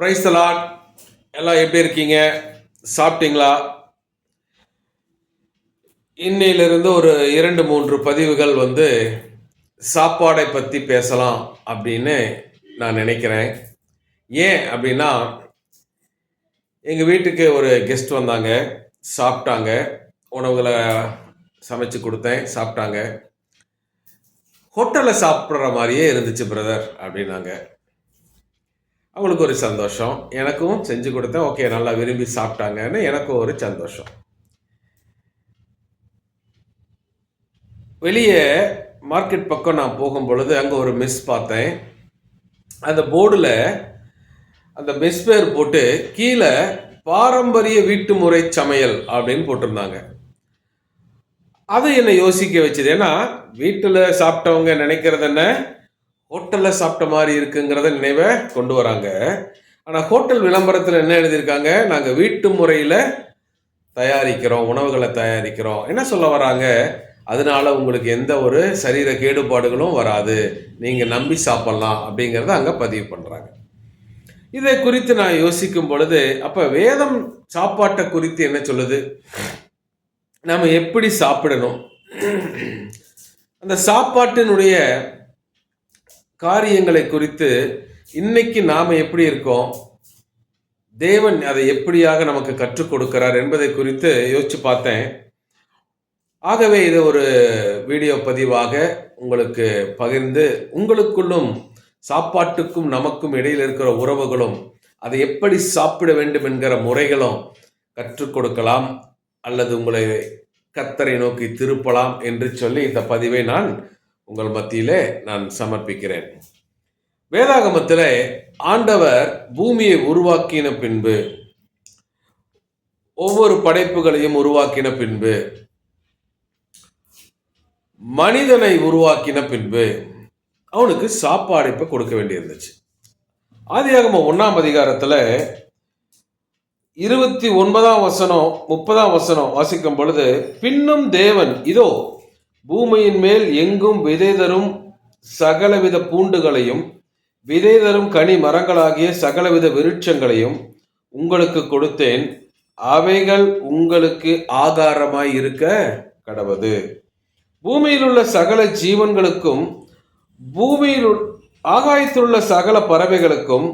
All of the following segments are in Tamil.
பிரைஸ் தலாட் எல்லாம் எப்படி இருக்கீங்க? சாப்பிட்டீங்களா? இன்னையிலிருந்து ஒரு இரண்டு மூன்று பதிவுகள் வந்து சாப்பாடை பற்றி பேசலாம் அப்படின்னு நான் நினைக்கிறேன். ஏன் அப்படின்னா எங்கள் வீட்டுக்கு ஒரு கெஸ்ட் வந்தாங்க. சாப்பிட்டாங்க. உணவுகளை சமைச்சு கொடுத்தேன். சாப்பிட்டாங்க. ஹோட்டலில் சாப்பிட்ற மாதிரியே இருந்துச்சு பிரதர் அப்படின்னாங்க. அவங்களுக்கு ஒரு சந்தோஷம். எனக்கும் செஞ்சு கொடுத்தேன். ஓகே நல்லா விரும்பி சாப்பிட்டாங்கன்னு எனக்கும் ஒரு சந்தோஷம். வெளியே மார்க்கெட் பக்கம் நான் போகும் பொழுது அங்கே ஒரு மிஸ் பார்த்தேன். அந்த போர்டில் அந்த மெஸ் பேர் போட்டு கீழே பாரம்பரிய வீட்டு முறை சமையல் அப்படின்னு போட்டிருந்தாங்க. அது என்னை யோசிக்க வச்சது. ஏன்னா வீட்டில் சாப்பிட்டவங்க நினைக்கிறது என்ன? ஹோட்டலில் சாப்பிட்ட மாதிரி இருக்குங்கிறத நினைவை கொண்டு வராங்க. ஆனால் ஹோட்டல் விளம்பரத்தில் என்ன எழுதியிருக்காங்க? நாங்கள் வீட்டு முறையில் தயாரிக்கிறோம் உணவுகளை தயாரிக்கிறோம். என்ன சொல்ல வராங்க? அதனால உங்களுக்கு எந்த ஒரு சரீர கேடுபாடுகளும் வராது. நீங்கள் நம்பி சாப்பிட்லாம் அப்படிங்கிறத அங்கே பதிவு பண்ணுறாங்க இதை குறித்து நான் யோசிக்கும் பொழுது அப்போ வேதம் சாப்பாட்டை குறித்து என்ன சொல்லுது? நம்ம எப்படி சாப்பிடணும்? அந்த சாப்பாட்டினுடைய காரியங்களை குறித்து இன்னைக்கு நாம் எப்படி இருக்கோம்? தேவன் அதை எப்படியாக நமக்கு கற்றுக் கொடுக்கிறார் என்பதை குறித்து யோசிச்சு பார்த்தேன். ஆகவே இது ஒரு வீடியோ பதிவாக உங்களுக்கு பகிர்ந்து உங்களுக்குள்ளும் சாப்பாட்டுக்கும் நமக்கும் இடையில் இருக்கிற உறவுகளும் அதை எப்படி சாப்பிட வேண்டும் என்கிற முறைகளும் கற்றுக் கொடுக்கலாம் அல்லது உங்களை கத்தரை நோக்கி திருப்பலாம் என்று சொல்லி இந்த பதிவை நான் உங்கள் மத்தியிலே நான் சமர்ப்பிக்கிறேன். வேதாகமத்தில் ஆண்டவர் பூமியை உருவாக்கின பின்பு ஒவ்வொரு படைப்புகளையும் உருவாக்கின பின்பு மனிதனை உருவாக்கின பின்பு அவனுக்கு சாப்பாடு இப்போ கொடுக்க வேண்டியிருந்துச்சு. ஆதியாகம ஒன்றாம் அதிகாரத்தில் இருபத்தி ஒன்பதாம் வசனம் முப்பதாம் வசனம் வாசிக்கும் பொழுது பின்னும் தேவன் இதோ பூமியின் மேல் எங்கும் விதை தரும் சகலவித பூண்டுகளையும் விதை தரும் கனி மரங்களாகிய சகலவித விருட்சங்களையும் உங்களுக்கு கொடுத்தேன். அவைகள் உங்களுக்கு ஆகாரமாய் இருக்க கடவுது. பூமியில் உள்ள சகல ஜீவன்களுக்கும் பூமியில் உள்- ஆகாயத்தில் உள்ள சகல பறவைகளுக்கும்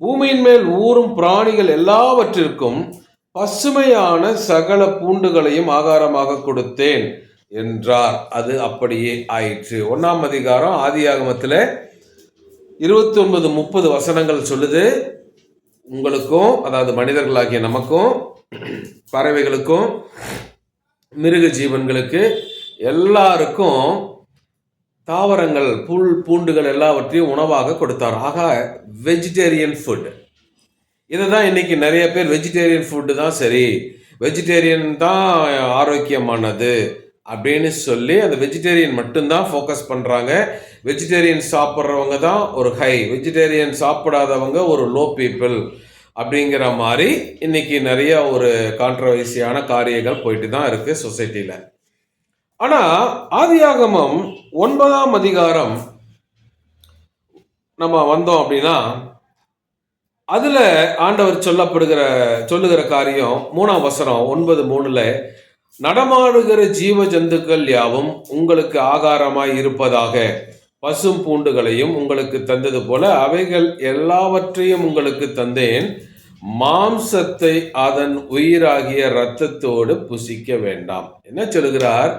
பூமியின் மேல் ஊறும் பிராணிகள் எல்லாவற்றிற்கும் பசுமையான சகல பூண்டுகளையும் ஆகாரமாக கொடுத்தேன். என்றார். அது அப்படியே ஆயிற்று. ஒன்றாம் அதிகாரம் ஆதியாகமத்தில் இருபத்தி ஒன்பது முப்பது வசனங்கள் சொல்லுது. உங்களுக்கும் அதாவது மனிதர்களாகிய நமக்கும் பறவைகளுக்கும் மிருக ஜீவன்களுக்கு எல்லாருக்கும் தாவரங்கள் புல் பூண்டுகள் எல்லாவற்றையும் உணவாக கொடுத்தார். ஆக வெஜிடேரியன் ஃபுட் இதை தான் இன்னைக்கு நிறைய பேர் வெஜிடேரியன் ஃபுட்டு தான் சரி. வெஜிடேரியன் தான் ஆரோக்கியமானது. அப்படின்னு சொல்லி அந்த வெஜிடேரியன் மட்டும்தான் ஃபோக்கஸ் பண்ணுறாங்க வெஜிடேரியன் சாப்பிட்றவங்க தான் ஒரு ஹை வெஜிடேரியன் சாப்பிடாதவங்க ஒரு லோ பீப்புள் அப்படிங்கிற மாதிரி இன்னைக்கு நிறைய ஒரு கான்ட்ரவர்சியான காரியங்கள் போயிட்டு தான் இருக்குது சொசைட்டியில் ஆனால் ஆதியாகமம் ஒன்பதாம் அதிகாரம் நம்ம வந்தோம் அப்படின்னா அதில் ஆண்டவர் சொல்லப்படுகிற சொல்லுகிற காரியம் மூணாம் வசனம் ஒன்பது மூணில் நடமாடுகிற ஜீவ ஜந்துக்கள் யாவும் உங்களுக்கு ஆகாரமாய் இருப்பதாக பசும் பூண்டுகளையும் உங்களுக்கு தந்தது போல அவைகள் எல்லாவற்றையும் உங்களுக்கு தந்தேன். மாம்சத்தை அதன் உயிராகிய இரத்தத்தோடு புசிக்க வேண்டாம். என்ன சொல்கிறார்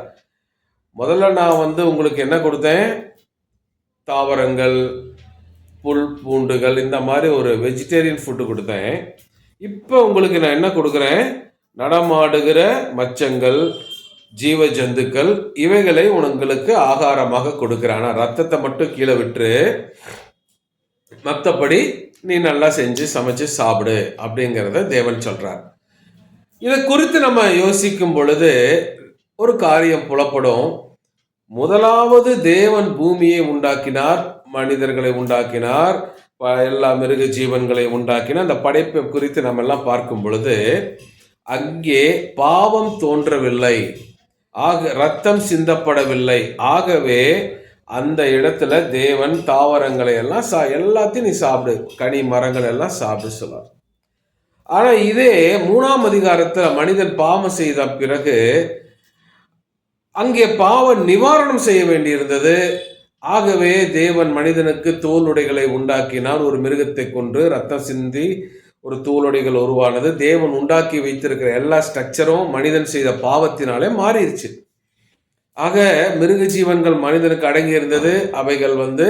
முதல்ல நான் வந்து உங்களுக்கு என்ன கொடுத்தேன்? தாவரங்கள் புல் பூண்டுகள் இந்த மாதிரி ஒரு வெஜிடேரியன் ஃபுட்டு கொடுத்தேன். இப்போ உங்களுக்கு நான் என்ன கொடுக்குறேன்? நடமாடுகிற மச்சங்கள் ஜீவ ஜந்துக்கள் இவைகளை உங்களுக்கு ஆகாரமாக கொடுக்கிறான். ஆனால் ரத்தத்தை மட்டும் கீழே விட்டு மற்றபடி நீ நல்லா செஞ்சு சமைச்சு சாப்பிடு அப்படிங்கிறத தேவன் சொல்றார். இதை குறித்து நம்ம யோசிக்கும் பொழுது ஒரு காரியம் புலப்படும். முதலாவது தேவன் பூமியை உண்டாக்கினார் மனிதர்களை உண்டாக்கினார் எல்லா மிருக ஜீவன்களை உண்டாக்கினார். அந்த படைப்பை குறித்து நம்ம எல்லாம் பார்க்கும் பொழுது அங்கே பாவம் தோன்றவில்லை. ஆக ரத்தம் சிந்தப்படவில்லை. ஆகவே அந்த இடத்துல தேவன் தாவரங்களை எல்லாம் சா எல்லாத்தையும் நீ சாப்பிடு. கனி மரங்கள் எல்லாம் சாப்பிடு சொல்லார் ஆனால் இதே மூணாம் அதிகாரத்தில் மனிதன் பாவம் செய்த பிறகு அங்கே பாவ நிவாரணம் செய்ய வேண்டியிருந்தது. ஆகவே தேவன் மனிதனுக்கு தோல் உடைகளை உண்டாக்கினார். ஒரு மிருகத்தை கொன்று ரத்தம் சிந்தி ஒரு தூளொடிகள் உருவானது தேவன் உண்டாக்கி வைத்திருக்கிற எல்லா ஸ்ட்ரக்சரும் மனிதன் செய்த பாவத்தினாலே மாறிடுச்சு ஆக மிருக ஜீவன்கள் மனிதனுக்கு அடங்கி இருந்தது அவைகள் வந்து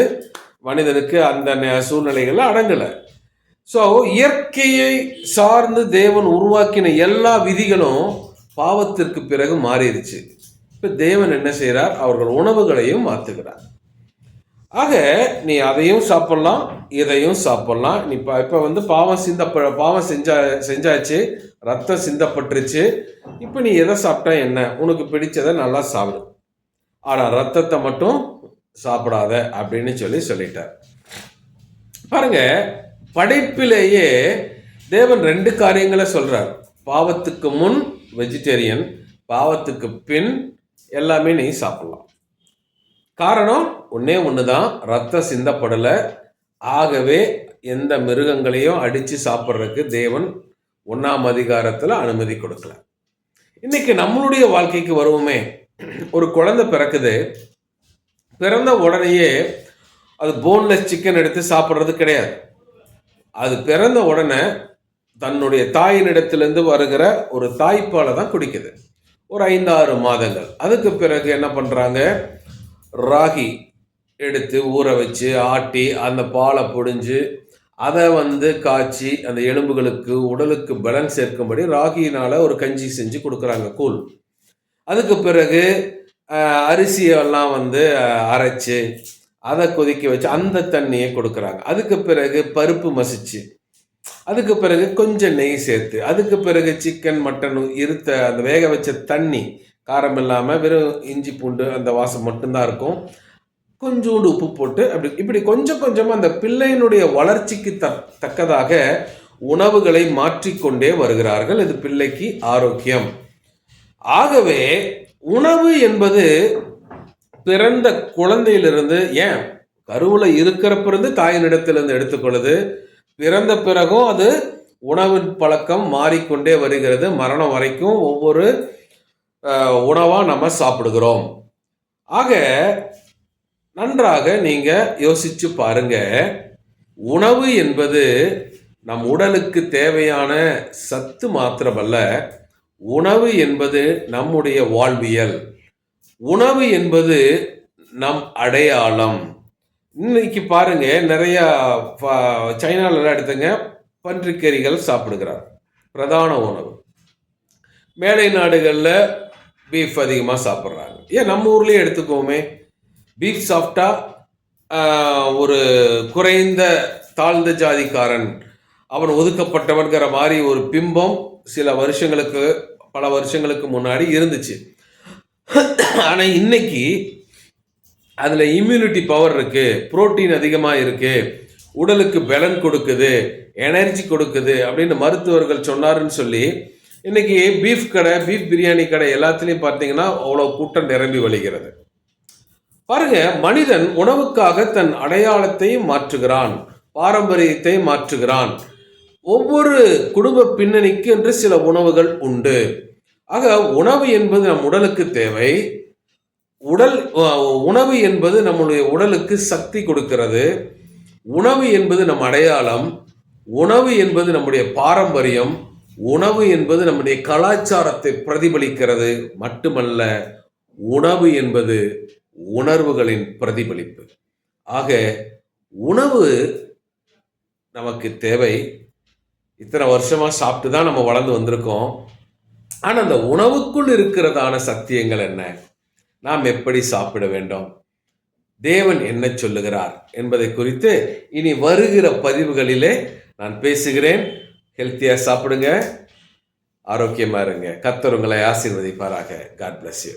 மனிதனுக்கு அந்த நே- அடங்கலை. ஸோ இயற்கையை சார்ந்து தேவன் உருவாக்கின எல்லா விதிகளும் பாவத்திற்கு பிறகு மாறிடுச்சு இப்போ தேவன் என்ன செய்கிறார் அவர்கள் உணவுகளையும் மாற்றுகிறார். ஆக நீ அதையும் சாப்பிடலாம் இதையும் சாப்பிடலாம். நீ இப்போ இப்போ வந்து பாவம் சிந்த பாவம் செஞ்சா செஞ்சாச்சு ரத்தம் சிந்தப்பட்டுருச்சு. இப்போ நீ எதை சாப்பிட்டா என்ன? உனக்கு பிடிச்சதை நல்லா சாப்பிடு. ஆனால் ரத்தத்தை மட்டும் சாப்பிடாத அப்படின்னு சொல்லி சொல்லிட்டார். பாருங்க படைப்பிலேயே தேவன் ரெண்டு காரியங்களை சொல்றார். பாவத்துக்கு முன் வெஜிடேரியன் பாவத்துக்கு பின் எல்லாமே நீ சாப்பிடலாம். காரணம் ஒன்றே ஒன்று தான் ரத்தம் சிந்தப்படலை. ஆகவே எந்த மிருகங்களையும் அடித்து சாப்பிட்றதுக்கு தேவன் ஒன்றாம் அதிகாரத்தில் அனுமதி கொடுக்கல. இன்னைக்கு நம்மளுடைய வாழ்க்கைக்கு வருவோமே. ஒரு குழந்தை பிறக்குது. பிறந்த உடனேயே அது போன்லெஸ் சிக்கன் எடுத்து சாப்பிட்றது கிடையாது. அது பிறந்த உடனே தன்னுடைய தாயினிடத்திலிருந்து வருகிற ஒரு தாய்ப்பாலை தான் குடிக்குது. ஒரு ஐந்தாறு மாதங்கள். அதுக்கு பிறகு என்ன பண்ணுறாங்க ராகி எடுத்து ஊற வச்சு ஆட்டி அந்த பாலை பொடிஞ்சு அதை வந்து காய்ச்சி அந்த எலும்புகளுக்கு உடலுக்கு பலன் சேர்க்கும்படி ராகினால் ஒரு கஞ்சி செஞ்சு கொடுக்குறாங்க கூழ். அதுக்கு பிறகு அரிசியெல்லாம் வந்து அரைச்சி அரைச்சு அதை கொதிக்க வச்சு அந்த தண்ணியை கொடுக்குறாங்க. அதுக்கு பிறகு பருப்பு மசிச்சு அதுக்கு பிறகு கொஞ்சம் நெய் சேர்த்து அதுக்கு பிறகு சிக்கன் மட்டன் இருத்த அந்த வேக வச்ச தண்ணி காரம் இல்லாமல் வெறும் இஞ்சி பூண்டு அந்த வாசம் மட்டும்தான் இருக்கும். கொஞ்சோண்டு உப்பு போட்டு அப்படி இப்படி கொஞ்சம் கொஞ்சமாக அந்த பிள்ளையினுடைய வளர்ச்சிக்கு த தக்கதாக உணவுகளை மாற்றிக்கொண்டே வருகிறார்கள். இது பிள்ளைக்கு ஆரோக்கியம். ஆகவே உணவு என்பது பிறந்த குழந்தையிலிருந்து ஏன்? கருவில் இருக்கிறப்பிருந்து தாயினிடத்திலிருந்து எடுத்துக்கொள்ளுது. பிறந்த பிறகும் அது உணவின் பழக்கம் மாறிக்கொண்டே வருகிறது. மரணம் வரைக்கும் ஒவ்வொரு உணவாக நம்ம சாப்பிடுகிறோம். ஆக நன்றாக நீங்கள் யோசிச்சு பாருங்க. உணவு என்பது நம் உடலுக்கு தேவையான சத்து மாத்திரமல்ல உணவு என்பது நம்முடைய வாழ்வியல். உணவு என்பது நம் அடையாளம். இன்னைக்கு பாருங்க நிறைய சைனாலெல்லாம் எடுத்துங்க பன்றிக்கறிகள் சாப்பிடுகிறார். பிரதான உணவு. மேலை நாடுகளில் பீஃப் அதிகமாக சாப்பிட்றாங்க. ஏன் நம்ம ஊர்லேயே எடுத்துக்கோமே பீஃப் சாப்பிட்டா ஒரு குறைந்த தாழ்ந்த ஜாதிக்காரன் அவன் ஒதுக்கப்பட்டவன்கிற மாதிரி ஒரு பிம்பம் சில வருஷங்களுக்கு பல வருஷங்களுக்கு முன்னாடி இருந்துச்சு. ஆனால் இன்னைக்கு அதில் இம்யூனிட்டி பவர் இருக்குது புரோட்டீன் அதிகமாக இருக்குது உடலுக்கு பலன் கொடுக்குது எனர்ஜி கொடுக்குது அப்படின்னு மருத்துவர்கள் சொன்னாருன்னு சொல்லி இன்னைக்கு பீஃப் கடை பீஃப் பிரியாணி கடை எல்லாத்துலேயும் பார்த்தீங்கன்னா அவ்வளோ கூட்டம் நிரம்பி வழிகிறது. பாருங்க மனிதன் உணவுக்காக தன் அடையாளத்தை மாற்றுகிறான் பாரம்பரியத்தை மாற்றுகிறான். ஒவ்வொரு குடும்ப பின்னணிக்கு என்று சில உணவுகள் உண்டு. ஆக உணவு என்பது நம் உடலுக்கு தேவை. உடல் உணவு என்பது நம்முடைய உடலுக்கு சக்தி கொடுக்கிறது. உணவு என்பது நம் அடையாளம். உணவு என்பது நம்முடைய பாரம்பரியம். உணவு என்பது நம்முடைய கலாச்சாரத்தை பிரதிபலிக்கிறது. மட்டுமல்ல உணவு என்பது உணர்வுகளின் பிரதிபலிப்பு. ஆக உணவு நமக்கு தேவை. இத்தனை வருஷமா சாப்பிட்டு தான் நம்ம வளர்ந்து வந்திருக்கோம். ஆனால் அந்த உணவுக்குள் இருக்கிறதான சத்தியங்கள் என்ன? நாம் எப்படி சாப்பிட வேண்டும்? தேவன் என்ன சொல்லுகிறார் என்பதை குறித்து இனி வருகிற பதிவுகளிலே நான் பேசுகிறேன். ஹெல்த்தியாக சாப்பிடுங்க. ஆரோக்கியமாக இருங்க. கத்தர் உங்களை ஆசீர்வதிப்பாராக. God bless you